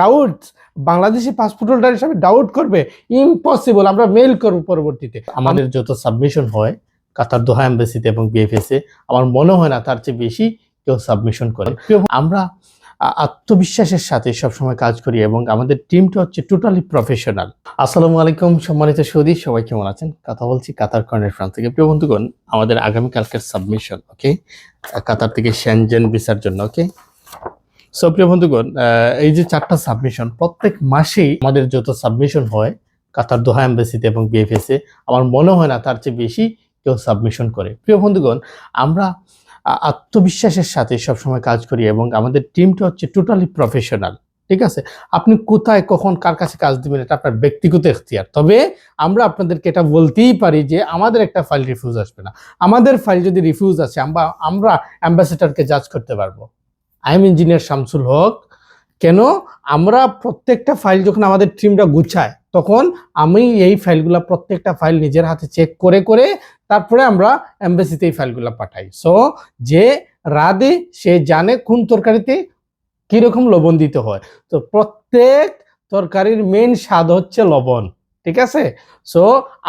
Doubt Bangladeshi passport holder হিসাবে doubt করবে impossible আমরা মেল করব পরবর্তীতে। আমাদের যত সাবমিশন হয় কাতার দোহা এম্বাসিতে এবং বিএফএস আমার মনে হয় না তার চেয়ে বেশি কেউ সাবমিশন করে। আমরা আত্মবিশ্বাসের সাথে সবসময় কাজ করি এবং আমাদের টিমটা হচ্ছে টোটালি প্রফেশনাল আসসালামু আলাইকুম সম্মানিত সৌদি সবাই কেমন আছেন? কথা বলছি কাতার কর্নার ফ্রান্স থেকে। প্রিয় বন্ধুগণ আমাদের আগামীকালকের সাবমিশন ওকে কাতার থেকে শ্যানজেন ভিসার জন্য ওকে সো প্রিয় বন্ধুগণ এই যে চারটা সাবমিশন প্রত্যেক মাসেই আমাদের যত সাবমিশন হয় কাতার দোহা এম্বাসিতে এবং বিএফএস আমার মনে হয় না তার চেয়ে বেশি কেউ সাবমিশন করে। প্রিয় বন্ধুগণ, আমরা আত্মবিশ্বাসের সাথে সবসময় কাজ করি এবং আমাদের টিমটা হচ্ছে টোটালি প্রফেশনাল ঠিক আছে? আপনি কোথায়, কখন, কার কাছে কাজ দিবেন, এটা আপনার ব্যক্তিগত এখতিয়ার। তবে আমরা আপনাদেরকে এটা বলতেই পারি যে আমাদের একটা ফাইল রিফিউজ আসবে না। আমাদের ফাইল যদি রিফিউজ আছে আমরা আমরা অ্যাম্বাসেডারকে জাজ করতে পারব। I am engineer Shamsul Haque কেন? আমরা প্রত্যেকটা ফাইল যখন আমাদের টিমটা গুছায়, তখন আমি এই ফাইলগুলো প্রত্যেকটা ফাইল নিজের হাতে চেক করে করে তারপরে আমরা এম্বাসিতে এই ফাইলগুলো পাঠাই। সো যে রাধে, সে জানে কোন তরকারিতে কীরকম লবণ দিতে হয়। তো প্রত্যেক তরকারির মেন স্বাদ হচ্ছে লবণ। ঠিক আছে? সো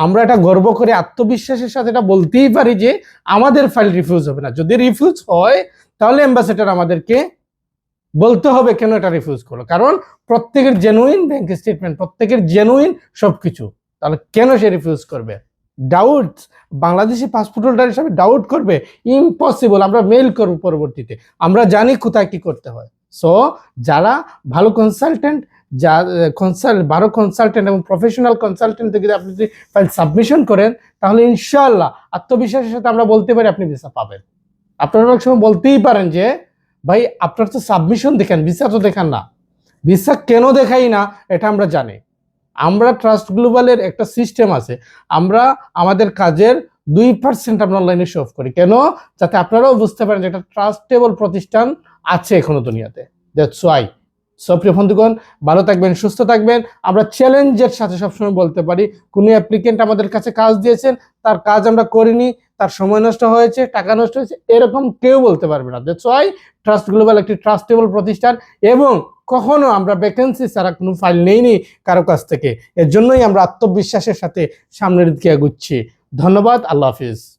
আমরা এটা গর্ব করে আত্মবিশ্বাসের সাথে এটা বলতেই পারি যে আমাদের ফাইল রিফিউজ হবে না। যদি রিফিউজ হয়, তাহলে অ্যাম্বাসেডার আমাদেরকে বলতে হবে কেন এটা রিফিউজ করল? কারণ প্রত্যেকের জেনুইন ব্যাংক স্টেটমেন্ট প্রত্যেকের জেনুইন সবকিছু। তাহলে কেন সে রিফিউজ করবে? ডাউট বাংলাদেশি পাসপোর্ট হোল্ডার হিসাবে ডাউট করবে। ইম্পসিবল আমরা মেইল করব পরবর্তীতে। আমরা জানি কোথায় কি করতে হয়। সো যারা ভালো কনসালটেন্ট যা কনসাল্ট ভালো কনসালটেন্ট এবং প্রফেশনাল কনসালটেন্ট যদি আপনি যদি ফাইল সাবমিশন করেন, তাহলে ইনশাআল্লাহ আত্মবিশ্বাসের সাথে আমরা বলতে পারি আপনি ভিসা পাবেন। আপনারা অনেক সময় বলতেই পারেন যে, ভাই, আপনার তো সাবমিশন দেখেন ভিসা তো দেখান না। ভিসা কেন দেখাই না, এটা আমরা জানি। আমরা ট্রাস্ট গ্লোবালের একটা সিস্টেম আছে। আমরা আমাদের কাজের দুই পার্সেন্ট আমরা অনলাইনে শো অফ করি। কেন? যাতে আপনারাও বুঝতে পারেন যে একটা ট্রাস্টেবল প্রতিষ্ঠান আছে এখনও দুনিয়াতে। দ্যাটস ওয়াই সো প্রিয় বন্ধুগণ, ভালো থাকবেন, সুস্থ থাকবেন। আমরা চ্যালেঞ্জের সাথে সবসময় বলতে পারি, কোনো অ্যাপ্লিকেন্ট আমাদের কাছে কাজ দিয়েছেন, তার কাজ আমরা করিনি, তার সময় নষ্ট হয়েছে, টাকা নষ্ট হয়েছে, এরকম কেউ বলতে পারবে না। দ্যাটস ওয়াই ট্রাস্ট গ্লোবাল একটি ট্রাস্টেবল প্রতিষ্ঠান এবং কখনো আমরা ভ্যাকেন্সি ছাড়া কোনো ফাইল নেইনি কারও কাছ থেকে। এর জন্যই আমরা আত্মবিশ্বাসের সাথে সামনের দিকে এগুচ্ছি। ধন্যবাদ, আল্লাহ হাফিজ।